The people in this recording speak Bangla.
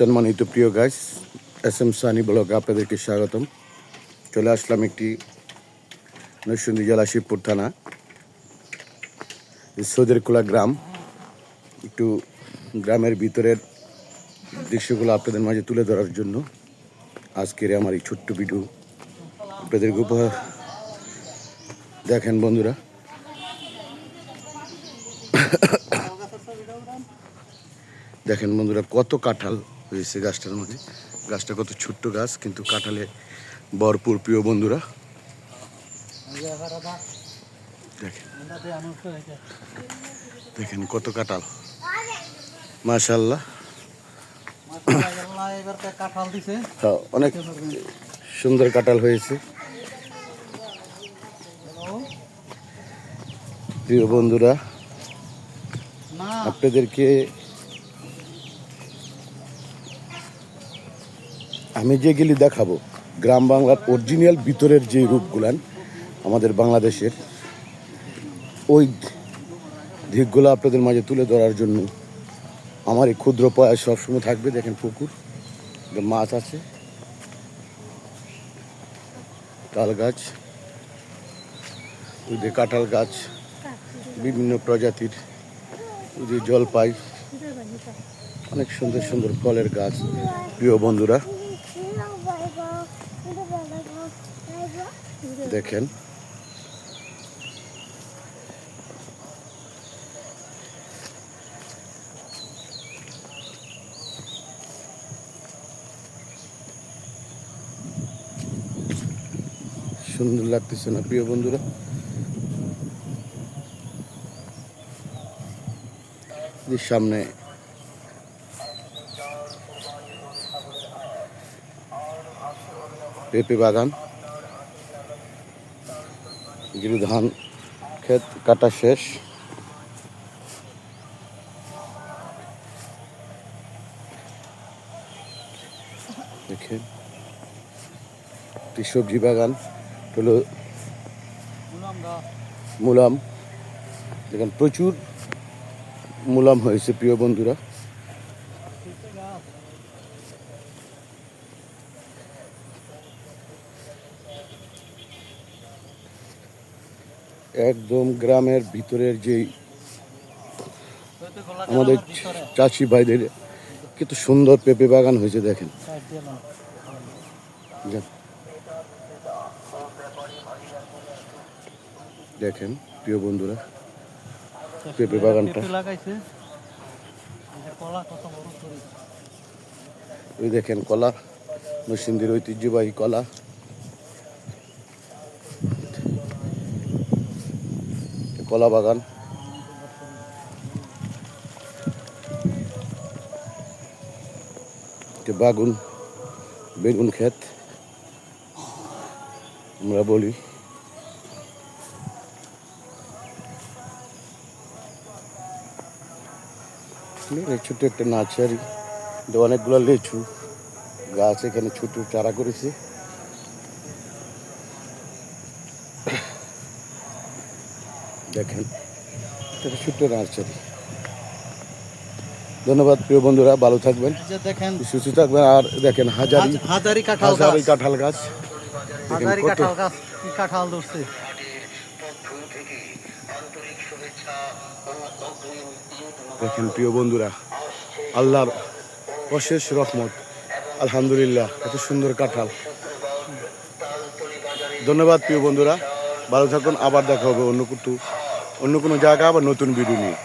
সম্মানিত প্রিয় guys S M Sunny blog আপনাদেরকে স্বাগতম। চলে আসলাম একটি নরসিংদী জেলা শিবপুর থানা, সৌদেরকুলা গ্রাম। একটু গ্রামের ভিতরের দৃশ্যগুলো আপনাদের মাঝে তুলে ধরার জন্য আজকের আমার এই ছোট্ট ভিডিও। আপনাদেরকে উপহার দেখেন বন্ধুরা। দেখেন বন্ধুরা কত কাঁঠাল। হয়েছে গাছটার মধ্যে গাছটা কত ছোট্ট গাছ কিন্তু কাঁঠালে ভরপুর প্রিয় বন্ধুরা। দেখেন। দেখেন কত কাঁঠাল। মাশাল্লাহ হ্যাঁ, অনেক সুন্দর কাঁঠাল হয়েছে। প্রিয় বন্ধুরা আপনাদেরকে আমি যেগুলি দেখাবো, গ্রাম বাংলার অরিজিনাল ভিতরের যে রূপগুলান আমাদের বাংলাদেশের, ওই দিকগুলো আপনাদের মাঝে তুলে ধরার জন্য আমার এই ক্ষুদ্র প্রয়াস সবসময় থাকবে। দেখেন পুকুর মাছ আছে, তাল গাছ, ওই যে কাঁঠাল গাছ, বিভিন্ন প্রজাতির, ওই যে জলপাই, অনেক সুন্দর সুন্দর ফলের গাছ। প্রিয় বন্ধুরা দেখেন। সুন্দর লাগতেছে না প্রিয় বন্ধুরা? সামনে পেঁপে বাগান, গিরি ধান, ক্ষেত কাটা শেষ। দেখেন সবজি বাগান, হলো মুলাম। দেখেন প্রচুর মুলাম হয়েছে, প্রিয় বন্ধুরা। একদম গ্রামের ভিতরের যেই আমাদের চাষি ভাইদের কিন্তু সুন্দর পেঁপে বাগান হয়েছে, দেখেন। দেখেন, প্রিয় বন্ধুরা, পেঁপে বাগানটা। ওই দেখেন কলা, নরসিংদীর ঐতিহ্যবাহী কলা কলা বাগান বাগুন, বেগুন ক্ষেত, আমরা বলি। ছোট্ট একটা নার্সারি অনেকগুলো লিচু গাছ এখানে ছোট চারা করেছে। দেখেন এটা ছোট্ট নার্সারি ধন্যবাদ প্রিয় বন্ধুরা ভালো থাকবেন। দেখেন সুস্থ থাকবেন আর দেখেন হাজারি হাজারি কাঁঠাল গাছ। হাজারি কাঁঠাল গাছ। হাজারি কাঁঠাল গাছ কি কাঁঠাল ধরছে। দেখেন প্রিয় বন্ধুরা আল্লাহর অশেষ রহমত। আলহামদুলিল্লাহ এত সুন্দর কাঁঠাল। ধন্যবাদ প্রিয় বন্ধুরা ভালো থাকুন আবার দেখা হবে অন্য কিছু অন্য কোনো জায়গা আবার নতুন ভিডিও নিয়ে।